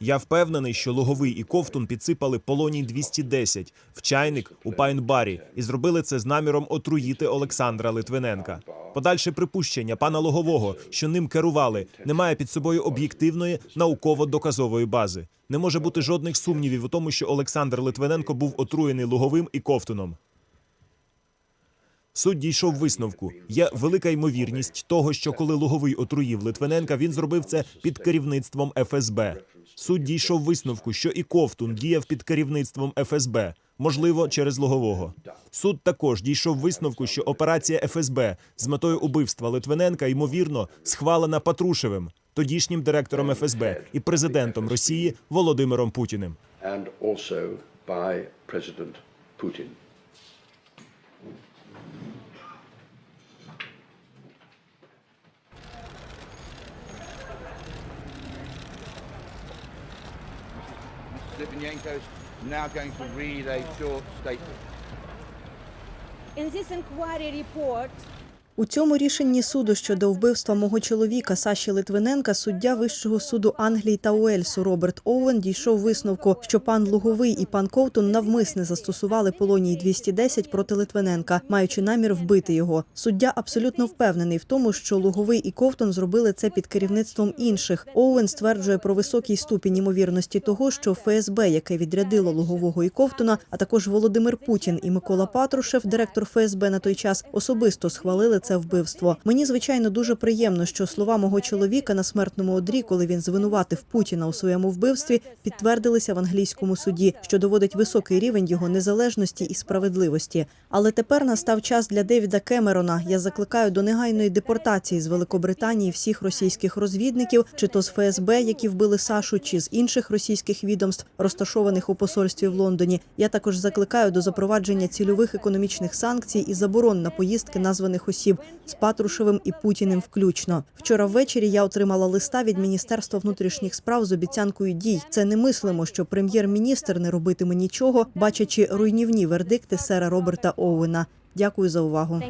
Я впевнений, що Луговий і Ковтун підсипали полоній 210 в чайник у Пайнбарі і зробили це з наміром отруїти Олександра Литвиненка. Подальше припущення пана Логового, що ним керували, не має під собою об'єктивної науково-доказової бази. Не може бути жодних сумнівів у тому, що Олександр Литвиненко був отруєний Луговим і Ковтуном. Суд дійшов висновку. Є велика ймовірність того, що коли Луговий отруїв Литвиненка, він зробив це під керівництвом ФСБ. Суд дійшов висновку, що і Ковтун діяв під керівництвом ФСБ, можливо, через Лугового. Суд також дійшов висновку, що операція ФСБ з метою убивства Литвиненка ймовірно схвалена Патрушевим, тодішнім директором ФСБ і президентом Росії Володимиром Путіним. and also by President Putin. Litvinenko is now going to read a short statement. In this inquiry report, У цьому рішенні суду щодо вбивства мого чоловіка Саші Литвиненка суддя Вищого суду Англії та Уельсу Роберт Оуен дійшов висновку, що пан Луговий і пан Ковтун навмисне застосували полоній 210 проти Литвиненка, маючи намір вбити його. Суддя абсолютно впевнений в тому, що Луговий і Ковтун зробили це під керівництвом інших. Оуен стверджує про високий ступінь ймовірності того, що ФСБ, яке відрядило Лугового і Ковтуна, а також Володимир Путін і Микола Патрушев, директор ФСБ на той час, особисто схвалили це вбивство. Мені звичайно дуже приємно, що слова мого чоловіка на смертному одрі, коли він звинуватив Путіна у своєму вбивстві, підтвердилися в англійському суді, що доводить високий рівень його незалежності і справедливості. Але тепер настав час для Девіда Кемерона. Я закликаю до негайної депортації з Великобританії всіх російських розвідників, чи то з ФСБ, які вбили Сашу, чи з інших російських відомств, розташованих у посольстві в Лондоні. Я також закликаю до запровадження цільових економічних санкцій і заборон на поїздки названих осіб з Патрушевим і Путіним включно. Вчора ввечері я отримала листа від Міністерства внутрішніх справ з обіцянкою дій. Це немислимо, що прем'єр-міністр не робитиме нічого, бачачи руйнівні вердикти сера Роберта Оуена. Дякую за увагу.